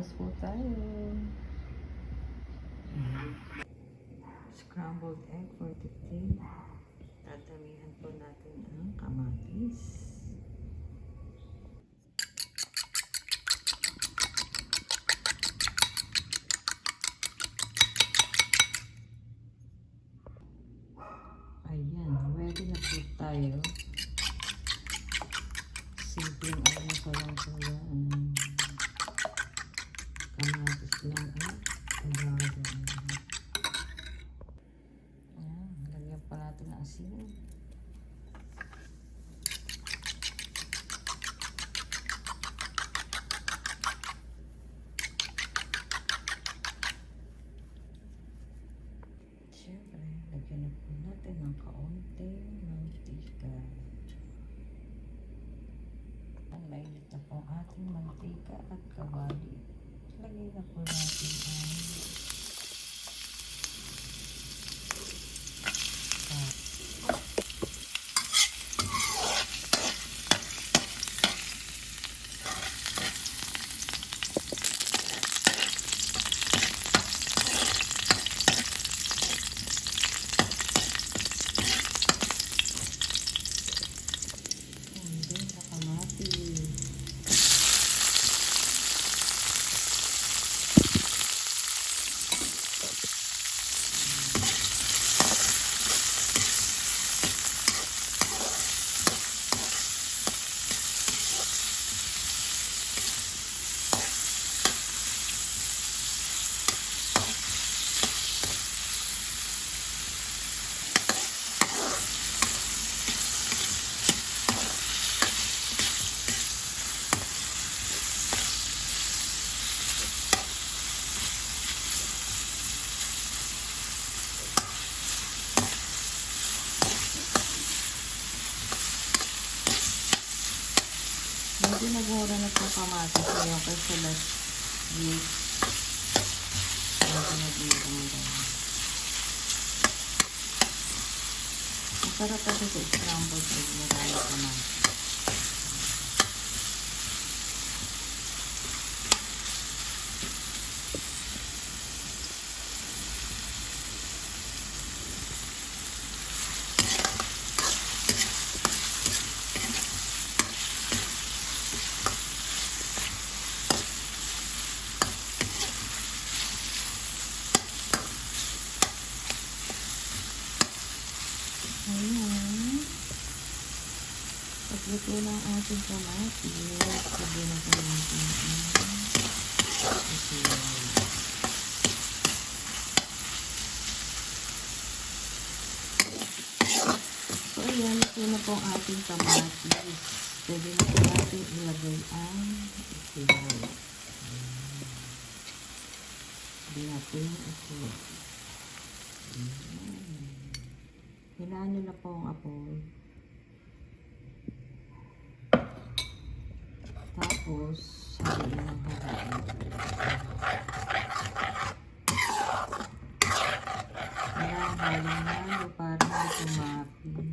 Breakfast po tayo. Scrambled egg for today. Tatamihan po natin ang kamatis. Ayan, ready na po tayo. Simpleng ano ko lang po yan. Kamatis lang at agado. Ayan, lagyan pa natin ng asin. Siyempre, lagyan na po natin ng kaunting mantika. Ang mainit na po ating mantika at kawali. Lagay na po natin ang Medyo nagmura na po kamatis ngayon kasi last week. Medyo nagmura na. Masarap kasi sa scrambled egg marami kamatis. Ayan. Pagluto ng ating kamatis, sabi na po natin ang asin. So, ayan, ito na po ang ating kamatis. Pwede na po natin ilagay ang itlog. Sabi natin itlog. Ayan. Hinaan nyo na po ang apoy. Tapos, haluin ng haluin. Kaya halo-halo para hindi tumapin.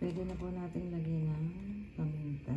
Pwede na po natin lagyan ng paminta.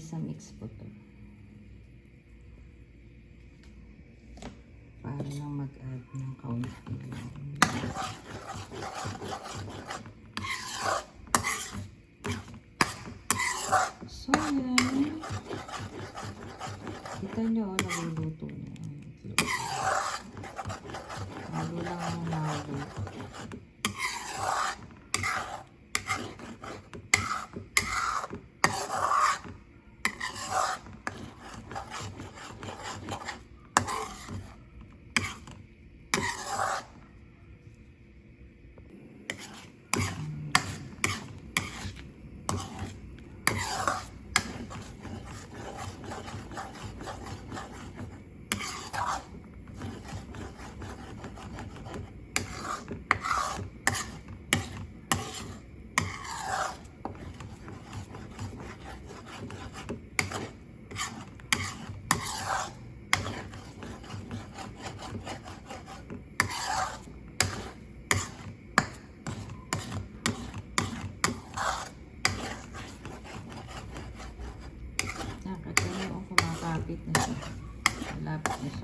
Ginisa mix po to. Para lang mag-add ng kaunti. So, yan. Kita nyo, oh, nagluluto na. Halo lang ang halo. Ayan,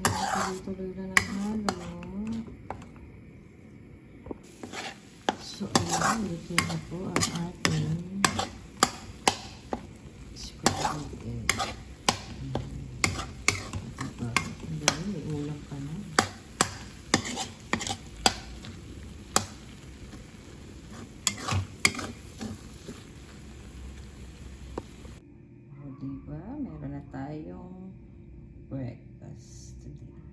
tuloy-tuloy na ng halo. So, ayan, po ang ating spaghetti. Diba? Diba? Meron na tayong breakfast today.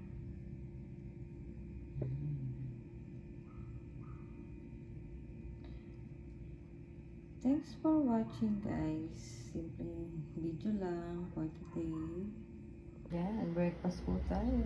Thanks for watching guys. Simple video lang for today. Yan, breakfast po tayo.